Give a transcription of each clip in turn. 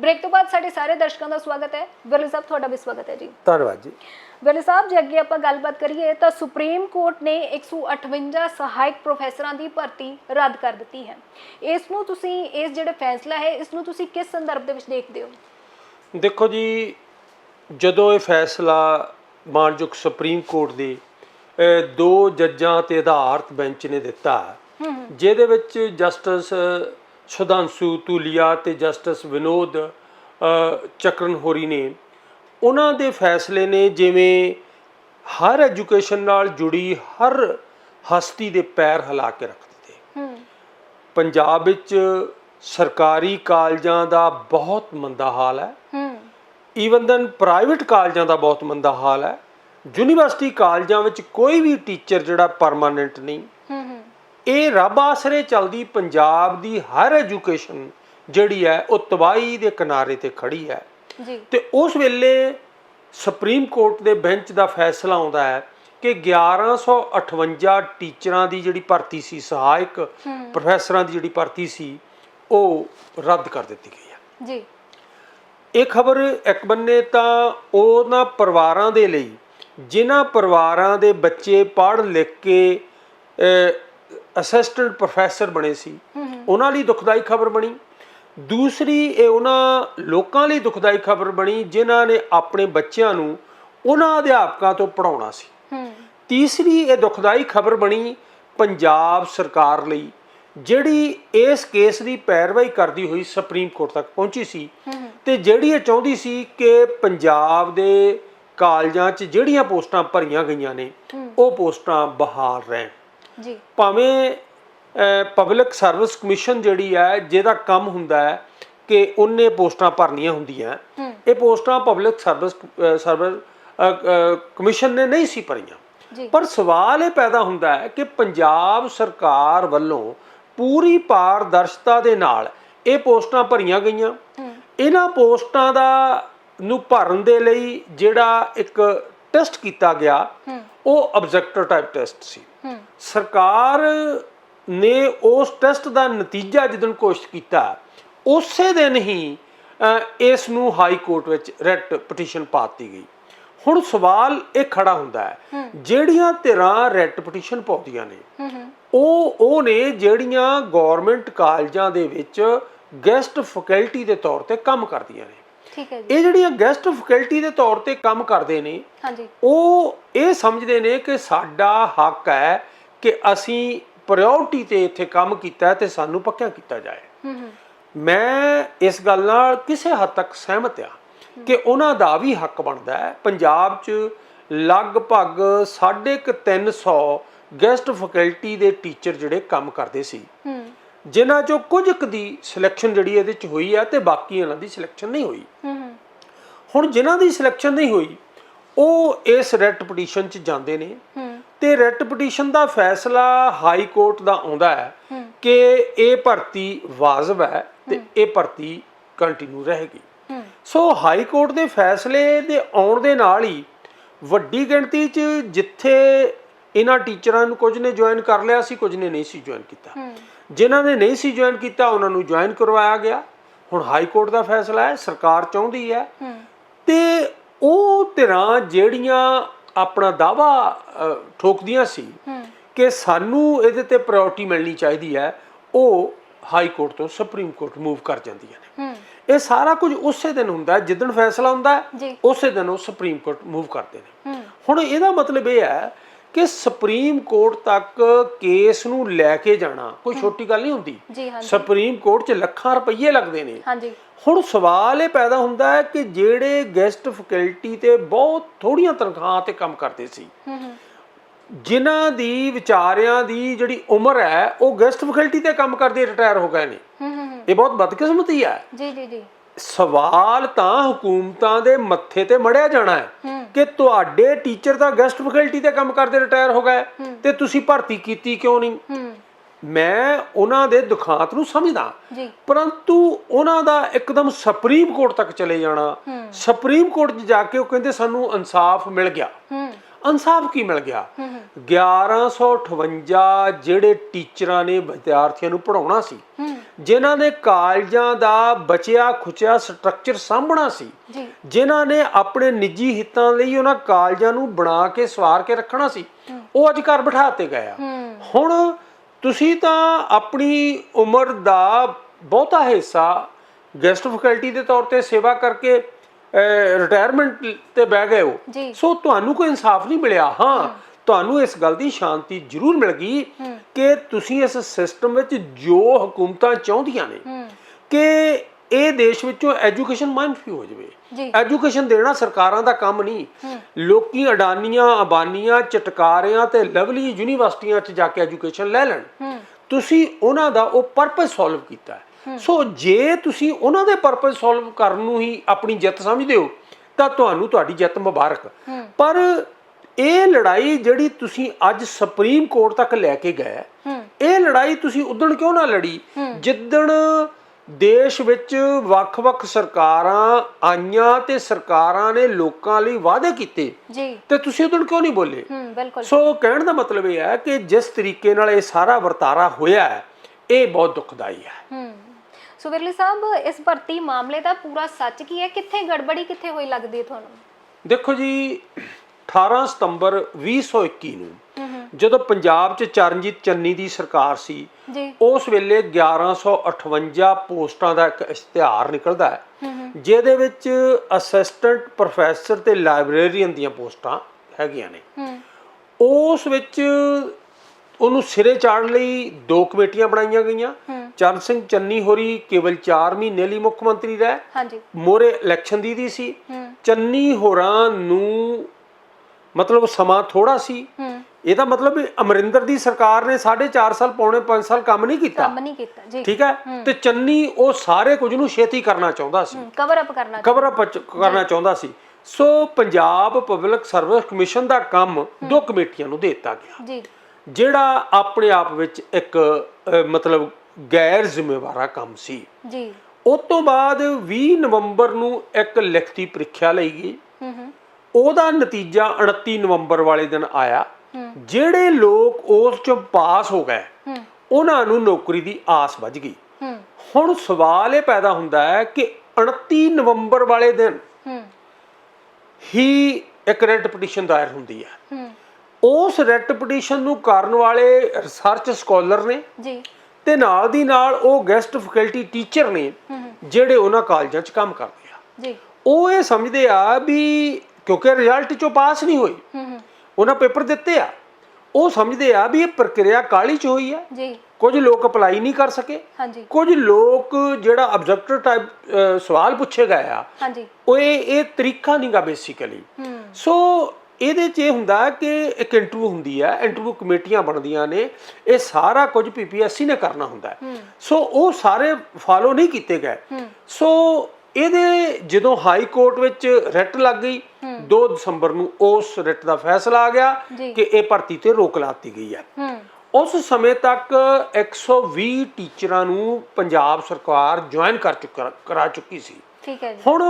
Break ਤੋਂ ਬਾਅਦ ਸਾਡੇ ਸਾਰੇ ਦਰਸ਼ਕਾਂ ਦਾ ਸਵਾਗਤ ਹੈ। ਵਿਰਲ ਸਾਹਿਬ ਤੁਹਾਡਾ ਵੀ ਸਵਾਗਤ ਹੈ ਜੀ। ਧੰਨਵਾਦ ਜੀ। ਵਿਰਲ ਸਾਹਿਬ ਜੇ ਅੱਗੇ ਆਪਾਂ ਗੱਲਬਾਤ ਕਰੀਏ ਤਾਂ ਸੁਪਰੀਮ ਕੋਰਟ ਨੇ 158 ਸਹਾਇਕ ਪ੍ਰੋਫੈਸਰਾਂ ਦੀ ਭਰਤੀ ਰੱਦ ਕਰ ਦਿੱਤੀ ਹੈ। ਇਸ ਨੂੰ ਤੁਸੀਂ ਇਸ ਜਿਹੜਾ ਫੈਸਲਾ ਹੈ ਇਸ ਨੂੰ ਤੁਸੀਂ ਕਿਸ ਸੰਦਰਭ ਦੇ ਵਿੱਚ ਦੇਖਦੇ ਹੋ? ਦੇਖੋ ਜੀ ਜਦੋਂ ਇਹ ਫੈਸਲਾ ਮਾਨਯੋਗ ਸੁਪਰੀਮ ਕੋਰਟ ਦੇ ਦੋ ਜੱਜਾਂ ਤੇ ਆਧਾਰਿਤ ਬੈਂਚ ਨੇ ਦਿੱਤਾ ਜਿਹਦੇ ਵਿੱਚ ਜਸਟਿਸ ਸੁਧਾਂਸ਼ੂ ਤੁਲੀਆ ਤੇ ਜਸਟਿਸ ਵਿਨੋਦ ਚੱਕਰਨ ਹੋਰੀ ਨੇ। ਉਹਨਾਂ ਦੇ ਫੈਸਲੇ ਨੇ ਜਿਵੇਂ ਹਰ ਐਜੂਕੇਸ਼ਨ ਨਾਲ ਜੁੜੀ ਹਰ ਹਸਤੀ ਦੇ ਪੈਰ ਹਿਲਾ ਕੇ ਰੱਖ ਦਿੱਤੇ। ਪੰਜਾਬ ਵਿੱਚ ਸਰਕਾਰੀ ਕਾਲਜਾਂ ਦਾ ਬਹੁਤ ਮੰਦਾ ਹਾਲ ਹੈ। ਹੂੰ। ਈਵਨ ਦਨ ਪ੍ਰਾਈਵੇਟ ਕਾਲਜਾਂ ਦਾ ਬਹੁਤ ਮੰਦਾ ਹਾਲ ਹੈ। ਯੂਨੀਵਰਸਿਟੀ ਕਾਲਜਾਂ ਵਿੱਚ ਕੋਈ ਵੀ ਟੀਚਰ ਜਿਹੜਾ ਪਰਮਾਨੈਂਟ ਨਹੀਂ। ਇਹ ਰੱਬ ਆਸਰੇ ਚੱਲਦੀ ਪੰਜਾਬ ਦੀ ਹਰ ਐਜੂਕੇਸ਼ਨ ਜਿਹੜੀ ਹੈ ਉਹ ਤਬਾਹੀ ਦੇ ਕਿਨਾਰੇ ਤੇ ਖੜੀ ਹੈ। ਜੀ। ਤੇ ਉਸ ਵੇਲੇ ਸੁਪਰੀਮ ਕੋਰਟ ਦੇ ਬੈਂਚ ਦਾ ਫੈਸਲਾ ਆਉਂਦਾ ਹੈ ਕਿ 1158 ਟੀਚਰਾਂ ਦੀ ਜਿਹੜੀ ਭਰਤੀ ਸੀ ਸਹਾਇਕ ਪ੍ਰੋਫੈਸਰਾਂ ਦੀ ਜਿਹੜੀ ਭਰਤੀ ਸੀ ਉਹ ਰੱਦ ਕਰ ਦਿੱਤੀ ਗਈ ਹੈ। ਜੀ। ਇਹ ਖਬਰ ਇੱਕ ਬੰਨੇ ਤਾਂ ਉਹਨਾਂ ਪਰਿਵਾਰਾਂ ਦੇ ਲਈ ਜਿਨ੍ਹਾਂ ਪਰਿਵਾਰਾਂ ਦੇ ਬੱਚੇ ਪੜ੍ਹ ਲਿਖ ਕੇ ਅਸਿਸਟੈਂਟ ਪ੍ਰੋਫੈਸਰ ਬਣੇ ਸੀ। ਉਹਨਾਂ ਲਈ ਦੁਖਦਾਈ ਖਬਰ ਬਣੀ। ਦੂਸਰੀ ਇਹ ਉਹਨਾਂ ਲੋਕਾਂ ਲਈ ਦੁਖਦਾਈ ਖਬਰ ਬਣੀ ਜਿਨ੍ਹਾਂ ਨੇ ਆਪਣੇ ਬੱਚਿਆਂ ਨੂੰ ਉਹਨਾਂ ਅਧਿਆਪਕਾਂ ਤੋਂ ਪੜਾਉਣਾ ਸੀ। ਤੀਸਰੀ ਇਹ ਦੁਖਦਾਈ ਖਬਰ ਬਣੀ ਪੰਜਾਬ ਸਰਕਾਰ ਲਈ ਜਿਹੜੀ ਇਸ ਕੇਸ ਦੀ ਪੈਰਵਾਈ ਕਰਦੀ ਹੋਈ ਸੁਪਰੀਮ ਕੋਰਟ ਤੱਕ ਪਹੁੰਚੀ ਸੀ। ਤੇ ਜਿਹੜੀ ਇਹ ਚਾਹੁੰਦੀ ਸੀ ਕਿ ਪੰਜਾਬ ਦੇ ਕਾਲਜਾਂ 'ਚ ਜਿਹੜੀਆਂ ਪੋਸਟਾਂ ਭਰੀਆਂ ਗਈਆਂ ਨੇ ਉਹ ਪੋਸਟਾਂ ਬਹਾਲ ਰਹਿਣ। ਜੀ। ਭਾਵੇਂ ਪਬਲਿਕ ਸਰਵਿਸ ਕਮਿਸ਼ਨ ਜਿਹੜੀ ਹੈ ਜਿਹਦਾ ਕੰਮ ਹੁੰਦਾ ਹੈ ਕਿ ਉਹਨੇ ਪੋਸਟਾਂ ਭਰਨੀਆਂ ਹੁੰਦੀਆਂ। ਇਹ ਪੋਸਟਾਂ ਪਬਲਿਕ ਸਰਵਿਸ ਸਰਵਿਸ ਕਮਿਸ਼ਨ ਨੇ ਨਹੀਂ ਸੀ ਭਰੀਆਂ। ਪਰ ਸਵਾਲ ਇਹ ਪੈਦਾ ਹੁੰਦਾ ਹੈ ਕਿ ਪੰਜਾਬ ਸਰਕਾਰ ਵੱਲੋਂ ਪੂਰੀ ਪਾਰਦਰਸ਼ਤਾ ਦੇ ਨਾਲ ਇਹ ਪੋਸਟਾਂ ਭਰੀਆਂ ਗਈਆਂ। ਇਹਨਾਂ ਪੋਸਟਾਂ ਦਾ ਨੂੰ ਭਰਨ ਦੇ ਲਈ ਜਿਹੜਾ ਇੱਕ ਟੈਸਟ ਕੀਤਾ ਗਿਆ ਉਹ ਆਬਜੈਕਟਿਵ ਟਾਈਪ ਟੈਸਟ ਸੀ। ਸਰਕਾਰ ਨੇ ਉਸ ਟੈਸਟ ਦਾ ਨਤੀਜਾ ਜਦੋਂ ਘੋਸ਼ਿਤ ਕੀਤਾ ਉਸੇ ਦਿਨ ਹੀ ਇਸ ਨੂੰ ਹਾਈ ਕੋਰਟ ਵਿੱਚ ਰੈਟ ਪਟੀਸ਼ਨ ਪਾਤੀ ਗਈ। ਹੁਣ ਸਵਾਲ ਇਹ ਖੜਾ ਹੁੰਦਾ ਹੈ ਜਿਹੜੀਆਂ ਧਿਰਾਂ ਰੈਟ ਪਟੀਸ਼ਨ ਪਾਉਂਦੀਆਂ ਨੇ ਉਹ ਉਹ ਨੇ ਜਿਹੜੀਆਂ ਗਵਰਨਮੈਂਟ ਕਾਲਜਾਂ ਦੇ ਵਿੱਚ ਗੈਸਟ ਫੈਕਲਟੀ ਦੇ ਤੌਰ ਤੇ ਕੰਮ ਕਰਦੀਆਂ ਨੇ। ਠੀਕ ਹੈ ਜੀ। ਇਹ ਜਿਹੜੀਆਂ ਗੈਸਟ ਫੈਕਲਟੀ ਦੇ ਤੌਰ ਤੇ ਕੰਮ ਕਰਦੇ ਨੇ ਹਾਂਜੀ। ਉਹ ਇਹ ਸਮਝਦੇ ਨੇ ਕਿ ਸਾਡਾ ਹੱਕ ਹੈ ਕਿ ਅਸੀਂ ਪ੍ਰਾਇੋਰਟੀ ਤੇ ਇੱਥੇ ਕੰਮ ਕੀਤਾ ਤੇ ਸਾਨੂੰ ਪੱਕਿਆ ਕੀਤਾ ਜਾਏ। ਹੂੰ ਹੂੰ। ਮੈਂ ਇਸ ਗੱਲ ਨਾਲ ਕਿਸੇ ਹੱਦ ਤੱਕ ਸਹਿਮਤ ਆ ਕਿ ਉਹਨਾਂ ਦਾ ਵੀ ਹੱਕ ਬਣਦਾ ਹੈ। ਪੰਜਾਬ 'ਚ ਲਗਭਗ 350 ਗੈਸਟ ਫੈਕਲਟੀ ਦੇ ਟੀਚਰ ਜਿਹੜੇ ਕੰਮ ਕਰਦੇ ਸੀ। ਹੂੰ। ਜਿਨ੍ਹਾਂ 'ਚੋਂ ਕੁਝ ਕੁ ਦੀ ਸਿਲੈਕਸ਼ਨ ਜਿਹੜੀ ਇਹਦੇ 'ਚ ਹੋਈ ਹੈ ਤੇ ਬਾਕੀ ਇਹਨਾਂ ਦੀ ਸਿਲੈਕਸ਼ਨ ਨਹੀਂ ਹੋਈ। ਹੁਣ ਜਿਨ੍ਹਾਂ ਦੀ ਸਿਲੈਕਸ਼ਨ ਨਹੀਂ ਹੋਈ ਉਹ ਇਸ ਰੈਟ ਪਟੀਸ਼ਨ 'ਚ ਜਾਂਦੇ ਨੇ ਤੇ ਰੈਟ ਪਟੀਸ਼ਨ ਦਾ ਫੈਸਲਾ ਹਾਈ ਕੋਰਟ ਦਾ ਆਉਂਦਾ ਹੈ। ਕਿ ਇਹ ਭਰਤੀ ਵਾਜਬ ਹੈ ਤੇ ਇਹ ਭਰਤੀ ਕੰਟੀਨਿਊ ਰਹੇਗੀ। ਸੋ ਹਾਈ ਕੋਰਟ ਦੇ ਫੈਸਲੇ ਦੇ ਆਉਣ ਦੇ ਨਾਲ ਹੀ ਵੱਡੀ ਗਿਣਤੀ 'ਚ ਜਿੱਥੇ ਇਹਨਾਂ ਟੀਚਰਾਂ ਨੂੰ ਕੁਝ ਨੇ ਜੁਆਇਨ ਕਰ ਲਿਆ ਸੀ ਕੁਝ ਨੇ ਨਹੀਂ ਸੀ ਜੁਆਇਨ ਕੀਤਾ। ਜਿਨ੍ਹਾਂ ਨੇ ਨਹੀਂ ਸੀ ਜੁਆਇਨ ਕੀਤਾ ਉਹਨਾਂ ਨੂੰ ਜੁਆਇਨ ਕਰਵਾਇਆ ਗਿਆ। ਹੁਣ ਹਾਈ ਕੋਰਟ ਦਾ ਫੈਸਲਾ ਹੈ ਸਰਕਾਰ ਚਾਹੁੰਦੀ ਹੈ। ਤੇ ਉਹ ਧਿਰਾਂ ਜਿਹੜੀਆਂ ਆਪਣਾ ਦਾਵਾ ਠੋਕਦੀਆਂ ਸੀ ਕਿ ਸਾਨੂੰ ਇਹਦੇ ਤੇ ਪ੍ਰਾਇੋਰਟੀ ਮਿਲਣੀ ਚਾਹੀਦੀ ਹੈ ਉਹ ਹਾਈ ਕੋਰਟ ਤੋਂ ਸੁਪਰੀਮ ਕੋਰਟ ਮੂਵ ਕਰ ਜਾਂਦੀਆਂ ਨੇ। ਇਹ ਸਾਰਾ ਕੁਝ ਉਸੇ ਦਿਨ ਹੁੰਦਾ ਹੈ ਜਿੱਦਣ ਫੈਸਲਾ ਹੁੰਦਾ ਹੈ ਉਸੇ ਦਿਨ ਉਹ ਸੁਪਰੀਮ ਕੋਰਟ ਮੂਵ ਕਰਦੇ ਨੇ। ਹੁਣ ਇਹਦਾ ਮਤਲਬ ਇਹ ਹੈ ਕਿ ਸੁਪਰੀਮ ਕੋਰਟ ਤੱਕ ਕੇਸ ਨੂੰ ਲੈ ਕੇ ਜਾਣਾ ਕੋਈ ਛੋਟੀ ਗੱਲ ਨਹੀਂ ਹੁੰਦੀ। ਜੀ ਹਾਂਜੀ। ਸੁਪਰੀਮ ਕੋਰਟ 'ਚ ਲੱਖਾਂ ਰੁਪਏ ਲੱਗਦੇ ਨੇ। ਹਾਂਜੀ। ਹੁਣ ਸਵਾਲ ਇਹ ਪੈਦਾ ਹੁੰਦਾ ਹੈ ਕਿ ਜਿਹੜੇ ਗੈਸਟ ਫੈਕਲਟੀ ਤੇ ਬਹੁਤ ਥੋੜੀਆਂ ਤਨਖਾਹਾਂ ਤੇ ਕੰਮ ਕਰਦੇ ਸੀ ਹੂੰ ਹੂੰ। ਜਿਨ੍ਹਾਂ ਦੀ ਵਿਚਾਰਿਆਂ ਦੀ ਜਿਹੜੀ ਉਮਰ ਹੈ ਉਹ ਗੈਸਟ ਫੈਕਲਟੀ ਤੇ ਕੰਮ ਕਰਦੇ ਰਿਟਾਇਰ ਹੋ ਗਏ ਨੇ। ਹੂੰ ਹੂੰ ਹੂੰ। ਇਹ ਬਹੁਤ ਬਦਕਿਸਮਤੀ ਹੈ। ਜੀ ਜੀ ਜੀ। ਸਵਾਲ ਤਾਂ ਹਕੂਮਤਾਂ ਦੇ ਮੱਥੇ ਤੇ ਮੜਿਆ ਜਾਣਾ ਹੈ ਕਿ ਤੁਹਾਡੇ ਟੀਚਰ ਤਾਂ ਗੈਸਟ ਫੈਕਲਟੀ ਤੇ ਕੰਮ ਕਰਦੇ ਰਿਟਾਇਰ ਹੋ ਗਏ। ਤੇ ਤੁਸੀਂ ਭਰਤੀ ਕੀਤੀ ਕਿਉਂ ਨਹੀਂ? ਮੈਂ ਉਹਨਾਂ ਦੇ ਦੁਖਾਂਤ ਨੂੰ ਸਮਝਦਾ। ਪਰੰਤੂ ਉਹਨਾਂ ਦਾ ਇੱਕਦਮ ਸੁਪਰੀਮ ਕੋਰਟ ਤੱਕ ਚਲੇ ਜਾਣਾ। ਸੁਪਰੀਮ ਕੋਰਟ 'ਚ ਜਾ ਕੇ ਉਹ ਕਹਿੰਦੇ ਸਾਨੂੰ ਇਨਸਾਫ ਮਿਲ ਗਿਆ। ਇਨਸਾਫ ਕੀ ਮਿਲ ਗਿਆ? ਹੂੰ ਹੂੰ 1158 ਜਿਹੜੇ ਟੀਚਰਾਂ ਨੇ ਵਿਦਿਆਰਥੀਆਂ ਨੂੰ ਪੜਾਉਣਾ ਸੀ ਜਿਨ੍ਹਾਂ ਨੇ ਕਾਲਜਾਂ ਦਾ ਬਚਿਆ ਖੁਚਿਆ ਸਟਰਕਚਰ ਸਾਂਭਣਾ ਸੀ ਜਿਨ੍ਹਾਂ ਨੇ ਆਪਣੇ ਨਿੱਜੀ ਹਿੱਤਾਂ ਲਈ ਉਹਨਾਂ ਕਾਲਜਾਂ ਨੂੰ ਬਣਾ ਕੇ ਸਵਾਰ ਕੇ ਰੱਖਣਾ ਸੀ ਉਹ ਅੱਜ ਘਰ ਬਿਠਾਤੇ ਗਏ ਹੁਣ ਤੁਸੀਂ ਤਾਂ ਆਪਣੀ ਉਮਰ ਦਾ ਬਹੁਤਾ ਹਿੱਸਾ ਗੈਸਟ ਫੈਕਲਟੀ ਦੇ ਤੌਰ ਤੇ ਸੇਵਾ ਕਰਕੇ ਰਿਟਾਇਰਮੈਂਟ ਤੇ ਬਹਿ ਗਏ ਹੋ। ਸੋ ਤੁਹਾਨੂੰ ਕੋਈ ਇਨਸਾਫ ਨਹੀਂ ਮਿਲਿਆ। ਹਾਂ ਤੁਹਾਨੂੰ ਇਸ ਗੱਲ ਦੀ ਸ਼ਾਂਤੀ ਜ਼ਰੂਰ ਮਿਲ ਗਈ ਕਿ ਤੁਸੀਂ ਇਸ ਸਿਸਟਮ ਵਿੱਚ ਜੋ ਹਕੂਮਤਾਂ ਚਾਹੁੰਦੀਆਂ ਨੇ ਕਿ ਇਹ ਦੇਸ਼ ਵਿੱਚੋਂ ਐਜੂਕੇਸ਼ਨ ਮਾਈਨਫੀ ਹੋ ਜਾਵੇ। ਐਜੂਕੇਸ਼ਨ ਦੇਣਾ ਸਰਕਾਰਾਂ ਦਾ ਕੰਮ ਨਹੀਂ। ਲੋਕੀ ਅਡਾਨੀਆਂ ਅਬਾਨੀਆਂ ਚਟਕਾਰਿਆਂ ਤੇ ਲਵਲੀ ਯੂਨੀਵਰਸਿਟੀਆਂ 'ਚ ਜਾ ਕੇ ਐਜੂਕੇਸ਼ਨ ਲੈ ਲੈਣ। ਤੁਸੀਂ ਉਹਨਾਂ ਦਾ ਉਹ ਪਰਪਸ ਸੋਲਵ ਕੀਤਾ ਹੈ। ਸੋ ਜੇ ਤੁਸੀਂ ਉਹਨਾਂ ਦੇ ਪਰਪਸ ਸੋਲਵ ਕਰਨ ਨੂੰ ਹੀ ਆਪਣੀ ਜਿੱਤ ਸਮਝਦੇ ਹੋ ਤਾਂ ਤੁਹਾਨੂੰ ਤੁਹਾਡੀ ਜਿੱਤ ਮੁਬਾਰਕ। ਪਰ ਇਹ ਲੜਾਈ ਜਿਹੜੀ ਤੁਸੀਂ ਅੱਜ ਸੁਪਰੀਮ ਕੋਰਟ ਤੱਕ ਲੈ ਕੇ ਗਏ ਇਹ ਲੜਾਈ ਤੁਸੀਂ ਉਦਣ ਕਿਉਂ ਨਾ ਲੜੀ? ਜਿੱਦਣ ਦੇਸ਼ ਵਿੱਚ ਵੱਖ-ਵੱਖ ਸਰਕਾਰਾਂ ਆਈਆਂ ਤੇ ਸਰਕਾਰਾਂ ਨੇ ਲੋਕਾਂ ਲਈ ਵਾਅਦੇ ਕੀਤੇ ਜੀ। ਤੇ ਤੁਸੀਂ ਉਦਣ ਕਿਉਂ ਨਹੀਂ ਬੋਲੇ? ਸੋ ਕਹਿਣ ਦਾ ਮਤਲਬ ਇਹ ਹੈ ਕਿ ਜਿਸ ਤਰੀਕੇ ਨਾਲ ਇਹ ਸਾਰਾ ਵਰਤਾਰਾ ਹੋਇਆ ਹੈ ਇਹ ਬਹੁਤ ਦੁਖਦਾਈ ਹੂੰ। ਸੋ ਵਿਰਲੀ ਸਾਹਿਬ ਇਸ ਭਰਤੀ ਮਾਮਲੇ ਦਾ ਪੂਰਾ ਸੱਚ ਕੀ ਹੈ? ਕਿੱਥੇ ਗੜਬੜੀ ਕਿੱਥੇ ਹੋਈ ਲੱਗਦੀ ਹੈ ਤੁਹਾਨੂੰ? ਦੇਖੋ ਜੀ 18 ਸਤੰਬਰ 2021 ਨੂੰ ਜਦੋਂ ਪੰਜਾਬ 'ਚ ਚਰਨਜੀਤ ਚੰਨੀ ਦੀ ਸਰਕਾਰ ਸੀ ਉਸ ਵੇਲੇ 1158 ਪੋਸਟਾਂ ਦਾ ਇੱਕ ਇਸ਼ਤਿਹਾਰ ਨਿਕਲਦਾ ਹੈ ਜਿਹਦੇ ਵਿੱਚ ਅਸਿਸਟੈਂਟ ਪ੍ਰੋਫੈਸਰ ਤੇ ਲਾਇਬ੍ਰੇਰੀਅਨ ਦੀਆਂ ਪੋਸਟਾਂ ਹੈਗੀਆਂ ਨੇ। ਉਸ ਵਿੱਚ ਉਹਨੂੰ ਸਿਰੇ ਚਾੜਨ ਲਈ ਦੋ ਕਮੇਟੀਆਂ ਬਣਾਈਆਂ ਗਈਆਂ। ਚਰਨ ਸਿੰਘ ਚੰਨੀ ਹੋਰੀ ਕੇਵਲ 4 ਮਹੀਨੇ ਲਈ ਮੁੱਖ ਮੰਤਰੀ ਰਹੇ। ਹਾਂਜੀ। ਮੋਰੇ ਇਲੈਕਸ਼ਨ ਦੀ ਦੀ ਸੀ। ਚੰਨੀ ਹੋਰਾਂ ਨੂੰ ਮਤਲਬ ਸਮਾਂ ਥੋੜਾ ਸੀ। ਇਹਦਾ ਮਤਲਬ ਅਮਰਿੰਦਰ ਦੀ ਸਰਕਾਰ ਨੇ 4.5 ਸਾਲ ਪੌਣੇ 5 ਸਾਲ ਕੰਮ ਨਹੀਂ ਕੀਤਾ। ਕੰਮ ਨਹੀਂ ਕੀਤਾ ਜੀ। ਠੀਕ ਹੈ? ਤੇ ਚੰਨੀ ਉਹ ਸਾਰੇ ਕੁਝ ਨੂੰ ਛੇਤੀ ਕਰਨਾ ਚਾਹੁੰਦਾ ਸੀ। ਕਵਰ ਅਪ ਕਰਨਾ ਕਵਰ ਅਪ ਕਰਨਾ ਚਾਹੁੰਦਾ ਸੀ। So Punjab public service commission ਦਾ ਕੰਮ ਦੋ ਕਮੇਟੀਆਂ ਨੂੰ ਦੇ ਦਿੱਤਾ ਗਿਆ। ਜੀ। ਜਿਹੜਾ ਆਪਣੇ ਆਪ ਵਿੱਚ ਇੱਕ ਮਤਲਬ ਗੈਰ ਜ਼ਿੰਮੇਵਾਰਾ ਕੰਮ ਸੀ। ਜੀ। ਉਸ ਤੋਂ ਬਾਅਦ 20 ਨਵੰਬਰ ਨੂੰ ਇੱਕ ਲਿਖਤੀ ਪ੍ਰੀਖਿਆ ਲਈ ਗਈ। ਹੂੰ ਹੂੰ। ਉਹਦਾ ਨਤੀਜਾ 29 ਨਵੰਬਰ ਵਾਲੇ ਦਿਨ ਆਇਆ। ਜਿਹੜੇ ਲੋਕ ਉਸ ਚੋਂ ਪਾਸ ਹੋ ਗਏ ਉਹਨਾਂ ਨੂੰ ਨੌਕਰੀ ਦੀ ਆਸ ਵੱਜ ਗਈ। ਹੁਣ ਸਵਾਲ ਇਹ ਪੈਦਾ ਹੁੰਦਾ ਹੈ ਕਿ 29 ਨਵੰਬਰ ਵਾਲੇ ਦਿਨ ਹੂੰ। ਹੀ ਇੱਕ ਰੈਟ ਪਟੀਸ਼ਨ ਦਾਇਰ ਹੁੰਦੀ ਹੈ। ਹੂੰ। ਉਸ ਰੈਟ ਪਟੀਸ਼ਨ ਨੂੰ ਕਰਨ ਵਾਲੇ ਰਿਸਰਚ ਸਕਾਲਰ ਨੇ ਜੀ। ਤੇ ਨਾਲ ਦੀ ਨਾਲ ਉਹ ਗੈਸਟ ਫੈਕਲਟੀ ਟੀਚਰ ਨੇ ਜਿਹੜੇ ਉਹਨਾਂ ਕਾਲਜਾਂ 'ਚ ਕੰਮ ਕਰਦੇ ਆ। ਜੀ। ਉਹ ਇਹ ਸਮਝਦੇ ਆ ਵੀ ਕਿਉਂਕਿ ਰਿਜ਼ਲਟ 'ਚੋਂ ਪਾਸ ਨਹੀਂ ਹੋਈ ਉਹਨਾਂ ਪੇਪਰ ਦਿੱਤੇ ਆ। ਉਹ ਸਮਝਦੇ ਆ ਵੀ ਇਹ ਪ੍ਰਕਿਰਿਆ ਕਾਲੀ 'ਚ ਹੋਈ ਆ। ਜੀ। ਕੁਝ ਲੋਕ ਅਪਲਾਈ ਨਹੀਂ ਕਰ ਸਕੇ। ਹਾਂਜੀ। ਕੁਝ ਲੋਕ ਜਿਹੜਾ ਆਬਜੈਕਟਿਵ ਟਾਈਪ ਸਵਾਲ ਪੁੱਛੇ ਗਏ ਆ। ਹਾਂਜੀ। ਉਹ ਇਹ ਤਰੀਕਾ ਨਹੀਂਗਾ ਬੇਸਿਕਲੀ ਸੋ ਇਹਦੇ 'ਚ ਇਹ ਹੁੰਦਾ ਕਿ ਇੱਕ ਇੰਟਰਵਿਊ ਹੁੰਦੀ ਹੈ ਇੰਟਰਵਿਊ ਕਮੇਟੀਆਂ ਬਣਦੀਆਂ ਨੇ ਇਹ ਸਾਰਾ ਕੁਝ ਪੀਪੀਐਸਸੀ ਨੇ ਕਰਨਾ ਹੁੰਦਾ ਸੋ ਉਹ ਸਾਰੇ ਫਾਲੋ ਨਹੀਂ ਕੀਤੇ ਗਏ। ਸੋ ਇਹਦੇ ਜਦੋਂ ਹਾਈ ਕੋਰਟ ਵਿੱਚ ਰਿਟ ਲੱਗ ਗਈ 2 ਦਸੰਬਰ ਨੂੰ ਉਸ ਰਿਟ ਦਾ ਫੈਸਲਾ ਆ ਗਿਆ। ਕਿ ਇਹ ਭਰਤੀ ਤੇ ਰੋਕ ਲਾਤੀ ਗਈ ਹੂੰ। ਉਸ ਸਮੇਂ ਤੱਕ 120 ਟੀਚਰਾਂ ਨੂੰ ਪੰਜਾਬ ਸਰਕਾਰ ਜੁਆਇਨ ਕਰ ਚੁੱਕਾ ਕਰਾ ਚੁੱਕੀ ਸੀ। ਠੀਕ ਹੈ ਜੀ। ਹੁਣ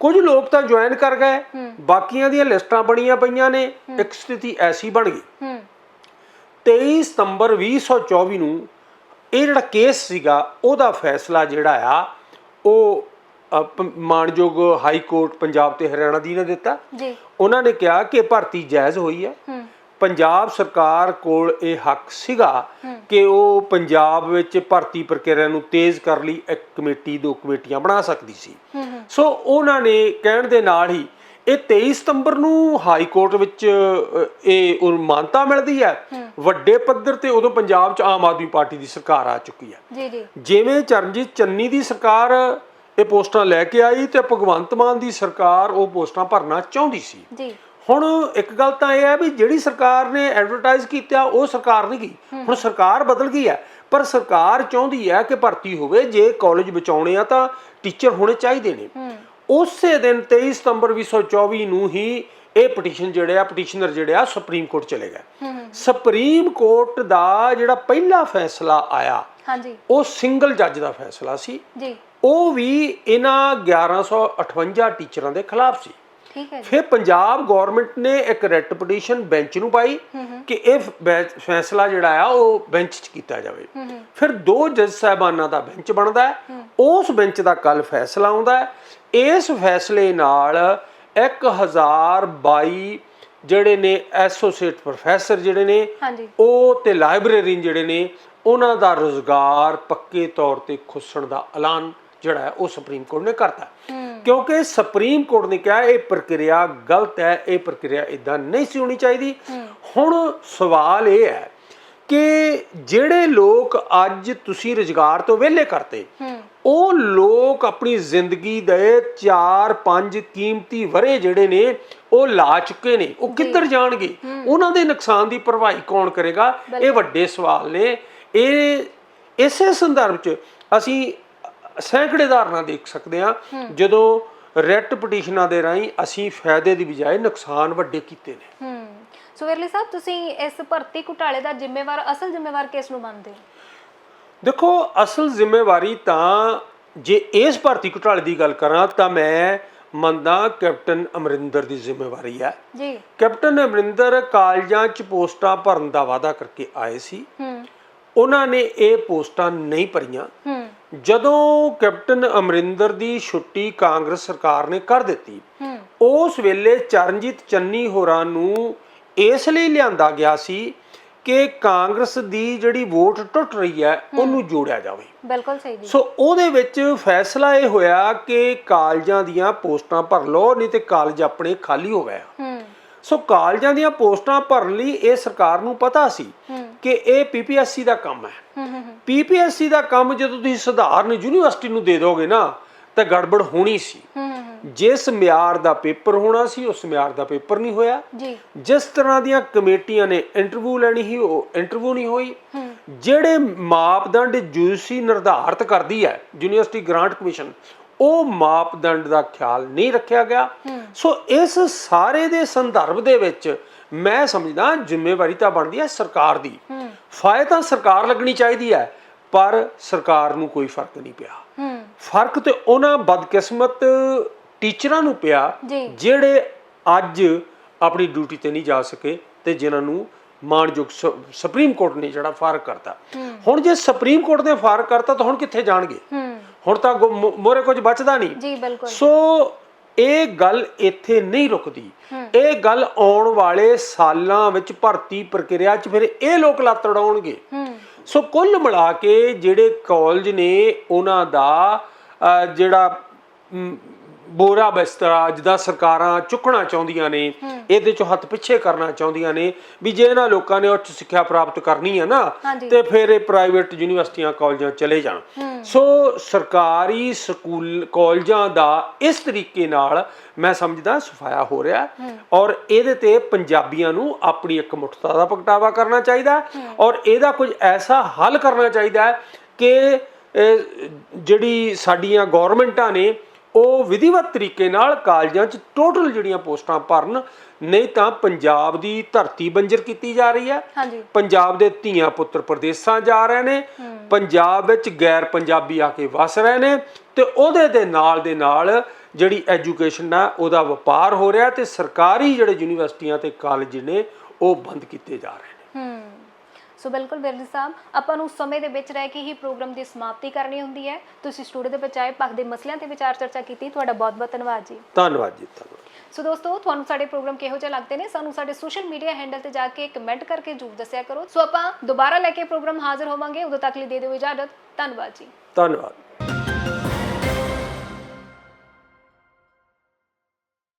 ਕੁਝ ਲੋਕ ਤਾਂ ਜੁਆਇਨ ਕਰ ਗਏ। ਬਾਕੀਆਂ ਦੀਆਂ ਲਿਸਟਾਂ ਬਣੀਆਂ ਪਈਆਂ ਨੇ। ਇੱਕ ਸਥਿਤੀ ਐਸੀ ਬਣ ਗਈ। ਹੂੰ। 23 ਸਤੰਬਰ 2024 ਨੂੰ ਇਹ ਜਿਹੜਾ ਕੇਸ ਸੀਗਾ ਉਹਦਾ ਫੈਸਲਾ ਜਿਹੜਾ ਆ ਉਹ ਮਾਣਯੋਗ ਹਾਈ ਕੋਰਟ ਪੰਜਾਬ ਤੇ ਹਰਿਆਣਾ ਦੀ ਨੇ ਦਿੱਤਾ। ਜੀ। ਉਹਨਾਂ ਨੇ ਕਿਹਾ ਕਿ ਭਰਤੀ ਜਾਇਜ਼ ਹੋਈ ਹੈ। ਪੰਜਾਬ ਸਰਕਾਰ ਕੋਲ ਇਹ ਹੱਕ ਸੀਗਾ ਕਿ ਉਹ ਪੰਜਾਬ ਵਿੱਚ ਭਰਤੀ ਪ੍ਰਕਿਰਿਆ ਨੂੰ ਤੇਜ਼ ਕਰ ਲਈ ਇੱਕ ਕਮੇਟੀ ਦੋ ਕਮੇਟੀਆਂ ਬਣਾ ਸਕਦੀ ਸੀ। ਸੋ ਉਹਨਾਂ ਨੇ ਕਹਿਣ ਦੇ ਨਾਲ ਹੀ ਇਹ 23 ਸਤੰਬਰ ਨੂੰ ਹਾਈ ਕੋਰਟ ਵਿੱਚ ਇਹ ਮਾਨਤਾ ਮਿਲਦੀ ਹੈ। ਵੱਡੇ ਪੱਧਰ ਤੇ ਉਦੋਂ ਪੰਜਾਬ 'ਚ ਆਮ ਆਦਮੀ ਪਾਰਟੀ ਦੀ ਸਰਕਾਰ ਆ ਚੁੱਕੀ ਹੈ। ਜੀ ਜੀ। ਜਿਵੇਂ ਚਰਨਜੀਤ ਚੰਨੀ ਦੀ ਸਰਕਾਰ ਇਹ ਪੋਸਟਾਂ ਲੈ ਕੇ ਆਈ ਤੇ ਭਗਵੰਤ ਮਾਨ ਦੀ ਸਰਕਾਰ ਉਹ ਪੋਸਟਾਂ ਭਰਨਾ ਚਾਹੁੰਦੀ ਸੀ। ਜੀ। ਹੁਣ ਇੱਕ ਗੱਲ ਤਾਂ ਇਹ ਹੈ ਵੀ ਜਿਹੜੀ ਸਰਕਾਰ ਨੇ ਐਡਵਰਟਾਈਜ਼ ਕੀਤਾ ਉਹ ਸਰਕਾਰ ਨਹੀਂ ਗਈ। ਹੁਣ ਸਰਕਾਰ ਬਦਲ ਗਈ ਹੈ ਪਰ ਸਰਕਾਰ ਚਾਹੁੰਦੀ ਹੈ ਕਿ ਭਰਤੀ ਹੋਵੇ। ਜੇ ਕਾਲਜ ਬਚਾਉਣੇ ਆ ਤਾਂ ਟੀਚਰ ਹੋਣੇ ਚਾਹੀਦੇ ਨੇ। ਉਸੇ ਦਿਨ 23 ਸਤੰਬਰ 2024 ਨੂੰ ਹੀ ਇਹ ਪਟੀਸ਼ਨ ਜਿਹੜੇ ਆ ਪਟੀਸ਼ਨਰ ਜਿਹੜੇ ਆ ਸੁਪਰੀਮ ਕੋਰਟ ਚਲੇ ਗਏ। ਸੁਪਰੀਮ ਕੋਰਟ ਦਾ ਜਿਹੜਾ ਪਹਿਲਾ ਫੈਸਲਾ ਆਇਆ ਹਾਂਜੀ। ਉਹ ਸਿੰਗਲ ਜੱਜ ਦਾ ਫੈਸਲਾ ਸੀ। ਜੀ। ਉਹ ਵੀ ਇਹਨਾਂ 1158 ਟੀਚਰਾਂ ਦੇ ਖਿਲਾਫ ਸੀ। ਠੀਕ ਹੈ ਫਿਰ ਪੰਜਾਬ ਗਵਰਨਮੈਂਟ ਨੇ ਇੱਕ ਰੈਟ ਪਟੀਸ਼ਨ ਬੈਂਚ ਨੂੰ ਪਾਈ ਕਿ ਇਹ ਫੈਸਲਾ ਜਿਹੜਾ ਆ ਉਹ ਬੈਂਚ 'ਚ ਕੀਤਾ ਜਾਵੇ। ਫਿਰ ਦੋ ਜੱਜ ਸਾਹਿਬਾਨਾਂ ਦਾ ਬੈਂਚ ਬਣਦਾ ਉਸ ਬੈਂਚ ਦਾ ਕੱਲ ਫੈਸਲਾ ਆਉਂਦਾ ਇਸ ਫੈਸਲੇ ਨਾਲ 1022 ਜਿਹੜੇ ਨੇ ਐਸੋਸੀਏਟ ਪ੍ਰੋਫੈਸਰ ਜਿਹੜੇ ਨੇ ਉਹ ਤੇ ਲਾਇਬ੍ਰੇਰੀਨ ਜਿਹੜੇ ਨੇ ਉਹਨਾਂ ਦਾ ਰੋਜ਼ਗਾਰ ਪੱਕੇ ਤੌਰ ਤੇ ਖੁੱਸਣ ਦਾ ਐਲਾਨ ਜਿਹੜਾ ਹੈ ਉਹ ਸੁਪਰੀਮ ਕੋਰਟ ਨੇ ਕਰਤਾ ਕਿਉਂਕਿ ਸੁਪਰੀਮ ਕੋਰਟ ਨੇ ਕਿਹਾ ਇਹ ਪ੍ਰਕਿਰਿਆ ਗਲਤ ਹੈ ਇਹ ਪ੍ਰਕਿਰਿਆ ਇਦਾਂ ਨਹੀਂ ਸੀ ਹੋਣੀ ਚਾਹੀਦੀ। ਹੁਣ ਸਵਾਲ ਇਹ ਹੈ ਕਿ ਜਿਹੜੇ ਲੋਕ ਅੱਜ ਤੁਸੀਂ ਰੁਜ਼ਗਾਰ ਤੋਂ ਵਿਹਲੇ ਕਰਤੇ ਉਹ ਲੋਕ ਆਪਣੀ ਜ਼ਿੰਦਗੀ ਦੇ 4-5 ਕੀਮਤੀ ਵਰੇ ਜਿਹੜੇ ਨੇ ਉਹ ਲਾ ਚੁੱਕੇ ਨੇ ਉਹ ਕਿੱਧਰ ਜਾਣਗੇ? ਉਹਨਾਂ ਦੇ ਨੁਕਸਾਨ ਦੀ ਭਰਵਾਈ ਕੌਣ ਕਰੇਗਾ? ਇਹ ਵੱਡੇ ਸਵਾਲ ਨੇ। ਇਹ ਇਸੇ ਸੰਦਰਭ 'ਚ ਅਸੀਂ ਸੈਂਕੜੇ ਉਦਾਹਰਨਾਂ ਦੇਖ ਸਕਦੇ ਹਾਂ। ਜਦੋਂ ਰੈਟ ਪਟੀਸ਼ਨਾਂ ਦੇ ਰਾਹੀਂ ਅਸੀਂ ਫਾਇਦੇ ਦੀ ਬਜਾਏ ਨੁਕਸਾਨ ਵੱਡੇ ਕੀਤੇ ਨੇ। ਹੂੰ। ਸੋ ਵਿਰਲੀ ਸਾਹਿਬ ਤੁਸੀਂ ਇਸ ਭਰਤੀ ਘੁਟਾਲੇ ਦਾ ਜ਼ਿੰਮੇਵਾਰ ਅਸਲ ਜ਼ਿੰਮੇਵਾਰ ਕਿਸ ਨੂੰ ਮੰਨਦੇ ਹੋ? ਦੇਖੋ ਅਸਲ ਜ਼ਿੰਮੇਵਾਰੀ ਤਾਂ ਜੇ ਇਸ ਭਾਰਤੀ ਘੁਟਾਲੇ ਦੀ ਗੱਲ ਕਰਾਂ ਤਾਂ ਮੈਂ ਮੰਨਦਾ ਕੈਪਟਨ ਅਮਰਿੰਦਰ ਦੀ ਜ਼ਿੰਮੇਵਾਰੀ ਹੈ। ਜੀ। ਕੈਪਟਨ ਅਮਰਿੰਦਰ ਕਾਲਜਾਂ 'ਚ ਪੋਸਟਾਂ ਭਰਨ ਦਾ ਵਾਅਦਾ ਕਰਕੇ ਆਏ ਸੀ। ਹੂੰ। ਉਹਨਾਂ ਨੇ ਇਹ ਪੋਸਟਾਂ ਨਹੀਂ ਭਰੀਆਂ। ਹੂੰ। ਜਦੋਂ ਕੈਪਟਨ ਅਮਰਿੰਦਰ ਦੀ ਛੁੱਟੀ ਕਾਂਗਰਸ ਸਰਕਾਰ ਨੇ ਕਰ ਦਿੱਤੀ ਉਸ ਵੇਲੇ ਚਰਨਜੀਤ ਚੰਨੀ ਹੋਰਾਂ ਨੂੰ ਇਸ ਲਈ ਲਿਆਂਦਾ ਗਿਆ ਸੀ ਕਿ ਕਾਂਗਰਸ ਦੀ ਜਿਹੜੀ ਵੋਟ ਟੁੱਟ ਰਹੀ ਹੈ ਉਹਨੂੰ ਜੋੜਿਆ ਜਾਵੇ। ਬਿਲਕੁਲ ਸਹੀ ਜੀ। ਸੋ ਉਹਦੇ ਵਿੱਚ ਫੈਸਲਾ ਇਹ ਹੋਇਆ ਕਿ ਕਾਲਜਾਂ ਦੀਆਂ ਪੋਸਟਾਂ ਭਰ ਲਓ ਨਹੀਂ ਤੇ ਕਾਲਜ ਆਪਣੇ ਖਾਲੀ ਹੋ ਗਏ ਸੋ ਕਾਲਜਾਂ ਦੀਆਂ ਪੋਸਟਾਂ ਭਰਨ ਲਈ ਇਹ ਸਰਕਾਰ ਨੂੰ ਪਤਾ ਸੀ ਕਿ ਇਹ ਪੀਪੀਐਸਸੀ ਦਾ ਕੰਮ ਹੈ। ਪੀਪੀਐਸਸੀ ਦਾ ਕੰਮ ਜਦੋਂ ਤੁਸੀਂ ਸਧਾਰਨ ਯੂਨੀਵਰਸਿਟੀ ਨੂੰ ਦੇ ਦੋਗੇ ਨਾ ਤਾਂ ਗੜਬੜ ਹੋਣੀ ਸੀ। ਜਿਸ ਮਿਆਰ ਦਾ ਪੇਪਰ ਹੋਣਾ ਸੀ ਉਸ ਮਿਆਰ ਦਾ ਪੇਪਰ ਨਹੀਂ ਹੋਇਆ। ਜੀ। ਜਿਸ ਤਰ੍ਹਾਂ ਦੀਆਂ ਕਮੇਟੀਆਂ ਨੇ ਇੰਟਰਵਿਊ ਲੈਣੀ ਸੀ ਉਹ ਇੰਟਰਵਿਊ ਨਹੀਂ ਹੋਈ। ਜਿਹੜੇ ਮਾਪਦੰਡ ਯੂਸੀ ਨਿਰਧਾਰਤ ਕਰਦੀ ਹੈ ਯੂਨੀਵਰਸਿਟੀ ਗ੍ਰਾਂਟ ਕਮਿਸ਼ਨ ਉਹ ਮਾਪਦੰਡ ਦਾ ਖਿਆਲ ਨਹੀਂ ਰੱਖਿਆ ਗਿਆ। ਸੋ ਇਸ ਸਾਰੇ ਦੇ ਸੰਦਰਭ ਦੇ ਵਿੱਚ ਮੈਂ ਸਮਝਦਾ ਜ਼ਿੰਮੇਵਾਰੀ ਤਾਂ ਬਣਦੀ ਹੈ ਸਰਕਾਰ ਦੀ। ਫਾਇਦਾ ਤਾਂ ਸਰਕਾਰ ਲੱਗਣੀ ਚਾਹੀਦੀ ਹੈ ਪਰ ਸਰਕਾਰ ਨੂੰ ਕੋਈ ਫ਼ਰਕ ਨਹੀਂ ਪਿਆ। ਫ਼ਰਕ ਤੇ ਉਹਨਾਂ ਬਦਕਿਸਮਤ ਟੀਚਰਾਂ ਨੂੰ ਪਿਆ। ਜਿਹੜੇ ਅੱਜ ਆਪਣੀ ਡਿਊਟੀ ਤੇ ਨਹੀਂ ਜਾ ਸਕੇ ਤੇ ਜਿਨ੍ਹਾਂ ਨੂੰ ਮਾਨਯੋਗ ਸੁਪਰੀਮ ਕੋਰਟ ਨੇ ਜਿਹੜਾ ਫਾਰਗ ਕਰਤਾ। ਹੁਣ ਜੇ ਸੁਪਰੀਮ ਕੋਰਟ ਨੇ ਫਾਰਗ ਕਰਤਾ ਤਾਂ ਹੁਣ ਕਿੱਥੇ ਜਾਣਗੇ? ਹੁਣ ਤਾਂ ਮੋਰੇ ਕੁਝ ਬਚਦਾ ਨਹੀਂ। ਜੀ ਬਿਲਕੁਲ। ਸੋ ਇਹ ਗੱਲ ਇੱਥੇ ਨਹੀਂ ਰੁਕਦੀ। ਇਹ ਗੱਲ ਆਉਣ ਵਾਲੇ ਸਾਲਾਂ ਵਿੱਚ ਭਰਤੀ ਪ੍ਰਕਿਰਿਆ 'ਚ ਫਿਰ ਇਹ ਲੋਕ ਲੱਤ ਅੜਾਉਣਗੇ ਹੂੰ। ਸੋ ਕੁੱਲ ਮਿਲਾ ਕੇ ਜਿਹੜੇ ਕਾਲਜ ਨੇ ਉਹਨਾਂ ਦਾ ਜਿਹੜਾ ਬੋਰਾ ਬਿਸਤਰਾ ਜਿਹਦਾ ਸਰਕਾਰਾਂ ਚੁੱਕਣਾ ਚਾਹੁੰਦੀਆਂ ਨੇ ਇਹਦੇ ਚੋਂ ਹੱਥ ਪਿੱਛੇ ਕਰਨਾ ਚਾਹੁੰਦੀਆਂ ਨੇ ਵੀ ਜੇ ਇਹਨਾਂ ਲੋਕਾਂ ਨੇ ਉੱਚ ਸਿੱਖਿਆ ਪ੍ਰਾਪਤ ਕਰਨੀ ਹੈ ਨਾ। ਤੇ ਫਿਰ ਇਹ ਪ੍ਰਾਈਵੇਟ ਯੂਨੀਵਰਸਿਟੀਆਂ ਕਾਲਜਾਂ ਚਲੇ ਜਾਣ। ਸੋ ਸਰਕਾਰੀ ਸਕੂਲ ਕਾਲਜਾਂ ਦਾ ਇਸ ਤਰੀਕੇ ਨਾਲ ਮੈਂ ਸਮਝਦਾ ਸਫਾਇਆ ਹੋ ਰਿਹਾ ਔਰ ਇਹਦੇ ਤੇ ਪੰਜਾਬੀਆਂ ਨੂੰ ਆਪਣੀ ਇੱਕ ਮੁੱਠਤਾ ਦਾ ਪ੍ਰਗਟਾਵਾ ਕਰਨਾ ਚਾਹੀਦਾ ਔਰ ਇਹਦਾ ਕੁਝ ਐਸਾ ਹੱਲ ਕਰਨਾ ਚਾਹੀਦਾ ਕਿ ਜਿਹੜੀ ਸਾਡੀਆਂ ਗਵਰਨਮੈਂਟਾਂ ਨੇ ਉਹ ਵਿਧੀਵਤ ਤਰੀਕੇ ਨਾਲ ਕਾਲਜਾਂ 'ਚ ਟੋਟਲ ਜਿਹੜੀਆਂ ਪੋਸਟਾਂ ਭਰਨ ਨਹੀਂ ਤਾਂ ਪੰਜਾਬ ਦੀ ਧਰਤੀ ਬੰਜਰ ਕੀਤੀ ਜਾ ਰਹੀ ਹੈ। ਪੰਜਾਬ ਦੇ ਧੀਆਂ ਪੁੱਤਰ ਪ੍ਰਦੇਸਾਂ ਜਾ ਰਹੇ ਨੇ। ਪੰਜਾਬ ਵਿੱਚ ਗੈਰ ਪੰਜਾਬੀ ਆ ਕੇ ਵਸ ਰਹੇ ਨੇ ਤੇ ਉਹਦੇ ਦੇ ਨਾਲ ਦੇ ਨਾਲ ਜਿਹੜੀ ਐਜੂਕੇਸ਼ਨ ਆ ਉਹਦਾ ਵਪਾਰ ਹੋ ਰਿਹਾ ਤੇ ਸਰਕਾਰੀ ਜਿਹੜੇ ਯੂਨੀਵਰਸਿਟੀਆਂ ਤੇ ਕਾਲਜ ਨੇ ਉਹ ਬੰਦ ਕੀਤੇ ਜਾ ਰਹੇ ਨੇ। ਹੂੰ। ਸੋ ਬਿਲਕੁਲ ਬਿਰਲੀ ਸਾਹਿਬ ਆਪਾਂ ਨੂੰ ਸਮੇਂ ਦੇ ਵਿੱਚ ਰਹਿ ਕੇ ਹੀ ਪ੍ਰੋਗਰਾਮ ਦੀ ਸਮਾਪਤੀ ਕਰਨੀ ਹੁੰਦੀ ਹੈ। ਤੁਸੀਂ ਸਟੂਡੀਓ ਦੇ ਵਿੱਚ ਆਏ ਪੱਖ ਦੇ ਮਸਲਿਆਂ ਤੇ ਵਿਚਾਰ ਚਰਚਾ ਕੀਤੀ। ਤੁਹਾਡਾ ਬਹੁਤ-ਬਹੁਤ ਧੰਨਵਾਦ ਜੀ। ਧੰਨਵਾਦ ਜੀ ਧੰਨਵਾਦ। ਸੋ ਦੋਸਤੋ ਤੁਹਾਨੂੰ ਸਾਡੇ ਪ੍ਰੋਗਰਾਮ ਕਿਹੋ ਜਿਹੇ ਲੱਗਦੇ ਨੇ? ਸਾਨੂੰ ਸਾਡੇ ਸੋਸ਼ਲ ਮੀਡੀਆ ਹੈਂਡਲ ਤੇ ਜਾ ਕੇ ਕਮੈਂਟ ਕਰਕੇ ਜਰੂਰ ਦੱਸਿਆ ਕਰੋ। ਸੋ ਆਪਾਂ ਦੁਬਾਰਾ ਲੈ ਕੇ ਪ੍ਰੋਗਰਾਮ ਹਾਜ਼ਰ ਹੋਵਾਂਗੇ। ਉਦੋਂ ਤੱਕ ਲਈ ਦੇ ਦਿਓ ਇਜਾਜ਼ਤ। ਧੰਨਵਾਦ ਜੀ। ਧੰਨਵਾਦ।